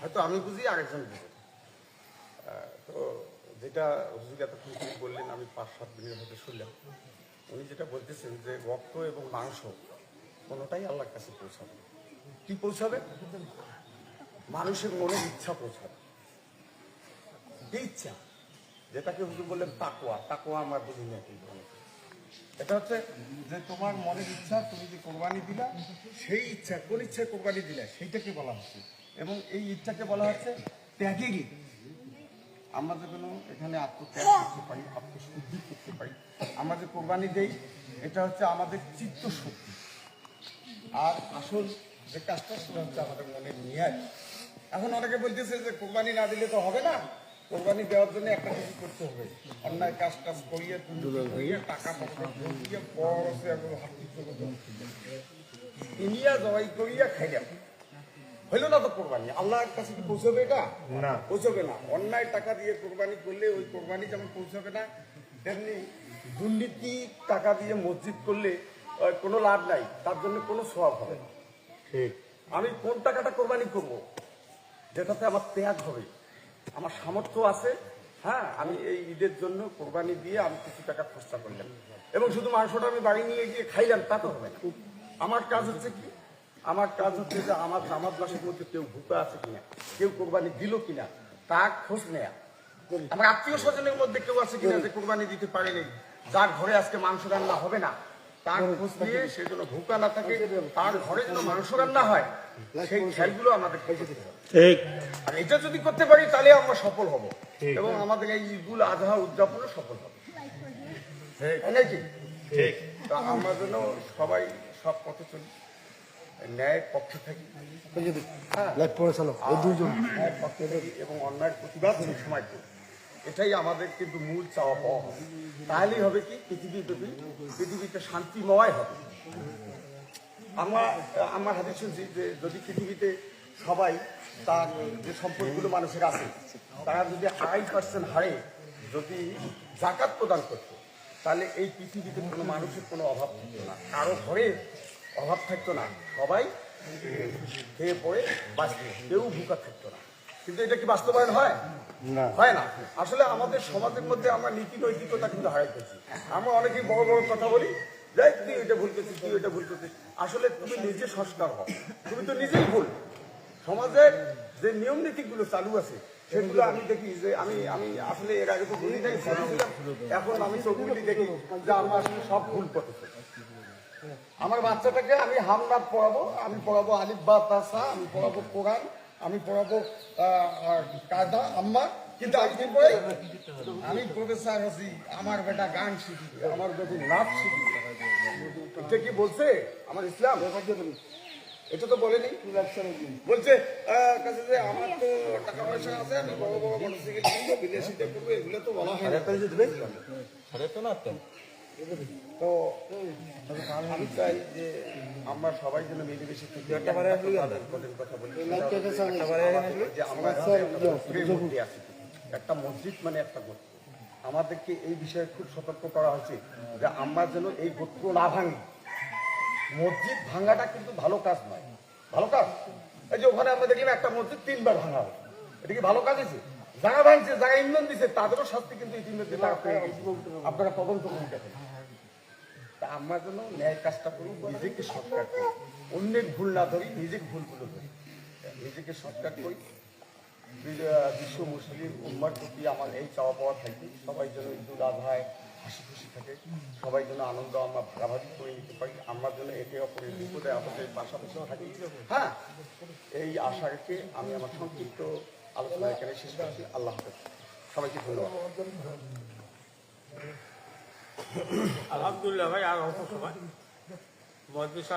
হয়তো আমি বুঝি আরেকজন বুঝে। তো যেটা হুজুর এতক্ষণ বললেন, আমি পাঁচ, সাত মিনিট হয়তো শুনলাম। উনি যেটা বলতেছেন যে রক্ত এবং মাংস কোনোটাই আল্লাহর কাছে পৌঁছাবে। কি পৌঁছাবে? মানুষের মনের ইচ্ছা পৌঁছাবে। ইচ্ছা? যেটাকে হুজুর বললেন তাকোয়া তাকোয়া আমার বুঝি না কি বলে। এটা হচ্ছে যে তোমার মনের ইচ্ছা তুমি যে কোরবানি দিলা, সেই ইচ্ছা, কোন ইচ্ছায় কোরবানি দিলা, সেইটাকে বলা হচ্ছে। এবং এই ইচ্ছাকে বলা হচ্ছে ত্যাগেরই আমরা যেন এখানে আত্মত্যাগ করতে পারি আত্মশুদ্ধি করতে পারি। আমরা যে কোরবানি দেই এটা হচ্ছে আমাদের চিত্ত শক্তি আর আসল যে কাজটা সেটা হচ্ছে আমাদের মনের নিয়াজ। এখন অনেকে বলতেছে যে কোরবানি না দিলে তো হবে না। কোরবানি দেওয়ার জন্য একটা কিছু করতে হবে। অন্যায় কাজ টাজ করিয়ে করিয়ে টাকা পয়সা দিয়ে পর হাত ইনিয়া জবাই করিয়া খাইলাম। হইল না তো কোরবানি? আল্লাহর কাছে কি পৌঁছবে এটা? না। পৌঁছবে না। অন্যায় টাকা দিয়ে কোরবানি করলে ওই কোরবানি যেমন পৌঁছবে না তেমনি দুর্নীতি টাকা দিয়ে মসজিদ করলে কোনো লাভ নাই। তার জন্য কোনো স্বভাব হবে না। ঠিক। আমি কোন টাকাটা কোরবানি করব? যেটাতে আমার ত্যাগ হবে। আমার সামর্থ্য আছে। হ্যাঁ আমি এই ঈদের জন্য কোরবানি দিয়ে আমি কিছু টাকা খরচা করলাম। এবং শুধু মাংসটা আমি বাড়ি নিয়ে গিয়ে খাইলাম তা তো হবে না। আমার কাজ হচ্ছে কি? আমার কাজ হচ্ছে যে আমার জামাত বাসের মধ্যে কেউ ভুকা আছে কিনা কেউ কোরবানি দিল কিনা তা খোঁজ নেয়া। আমার আত্মীয় স্বজনের মধ্যে কেউ আছে কিনা যে কোরবানি দিতে পারেনি যার ঘরে আজকে মাংস রান্না হবে না তার খোঁজ নিয়ে সে যেন ভুকা না থাকে তার ঘরে যেন মাংস রান্না হয় সেই খেয়ালগুলো আমাদের ঠিক। আর এটা যদি করতে পারি তাহলে আমরা সফল হব। এবং আমাদের এই ঈদুল আজহা উদযাপনে সফল হবে। নাকি? ঠিক। তা আমরা যেন সবাই সব পথে চলি। ন্যায়ের পক্ষে থাকি হ্যাঁ ন্যায়ের পক্ষে থাকি এবং অন্যায়ের প্রতিবাদ সময় করি এটাই আমাদের কিন্তু মূল চাওয়া পাওয়া হবে। তাহলেই হবে কি? পৃথিবী ব্যাপী পৃথিবীতে শান্তিময় হবে। আমরা আমার হাতে শুনছি যে যদি পৃথিবীতে সবাই তার যে সম্পদগুলো মানুষের আছে তারা যদি আড়াই পার্সেন্ট হারে যদি জাকাত প্রদান করতো তাহলে এই পৃথিবীতে কোনো মানুষের কোনো অভাব থাকতো না। কারও ঘরে অভাব থাকতো না। সবাই খেয়ে পড়ে বাঁচত। কেউ ভুকা থাকতো না। কিন্তু এটা কি বাস্তবায়ন হয়? হয় না। আসলে আমাদের সমাজের মধ্যে আমরা নীতি নৈতিকতা কিন্তু হারাইতেছি আমরা অনেকেই বড় বড় কথা বলি যাই তুই এটা ভুল করছিস তুই এটা ভুল করছিস। আসলে তুমি নিজে সংস্কার হও। তুমি তো নিজেই ভুল। সমাজের যে নিয়ম নীতিগুলো চালু আছে সেগুলো আমি দেখি যে আমি আমি আসলে এর আগে তো বলি নাই এখন আমি চোখগুলি দেখি যে আমার আসলে সব ভুল পথে। আমার বাচ্চাটাকে আমি হামনাথ পড়াবো, আমি পড়াবো আলিফ বা তাসা, আমি পড়াবো কোরআন, আমি পড়াবো কায়দা, আম্মা। কিন্তু আমি কি আমি প্রফেসর হচ্ছি আমার বেটা গান শিখি, আমার বেটি নাচ শিখি। এটা কি বলছে আমার ইসলাম? এটা তো বলেনি। বলছে আমার তো টাকা পয়সা আছে, আমি বড় বড় মোটরসাইকেল বিদেশিতে করব, এগুলো তো বলা হয় না। তো আমি চাই যে আমরা সবাই যেন মিলেমিশে থেকে কথা বলি। যে আমরা একটা আছি। একটা মসজিদ মানে একটা গোত্র। আমাদেরকে এই বিষয়ে খুব সতর্ক করা হয়েছে যে আমরা যেন এই গোত্র না ভাঙি। মসজিদ ভাঙাটা কিন্তু ভালো কাজ নয়। ভালো কাজ? এই যে ওখানে আমরা দেখলাম একটা মসজিদ তিনবার ভাঙা হবে এটা কি ভালো কাজ হয়েছে? যারা ভাঙছে যারা ইন্ধন দিচ্ছে তাদেরও শাস্তি কিন্তু ইতিমধ্যে। আপনারা তদন্ত করুন দেখেন। আমরা যেন ন্যায় কাজটা করি নিজেকে সৎকার করি। অন্যের ভুল না ধরি, নিজের ভুলগুলো ধরি। নিজেকে সৎকার করি। বিশ্ব মুসলিম উম্মার প্রতি আমার এই চাওয়া পাওয়া থাকবে সবাই যেন ঈদুল আজহায় হাসি খুশি থাকে। সবাই যেন আনন্দ আমরা ভাগাভাগি করে নিতে পারি। আমরা যেন একে অপরের বিপদে আমাদের পাশাপাশিও থাকি। হ্যাঁ? এই আশা রেখে আমি আমার সংক্ষিপ্ত আলোচনা এখানে শেষ করছি। আল্লাহ হাফেজ। সবাইকে ধন্যবাদ। আলহামদুলিল্লাহ ভাই আর অল্প সময় মহাদিস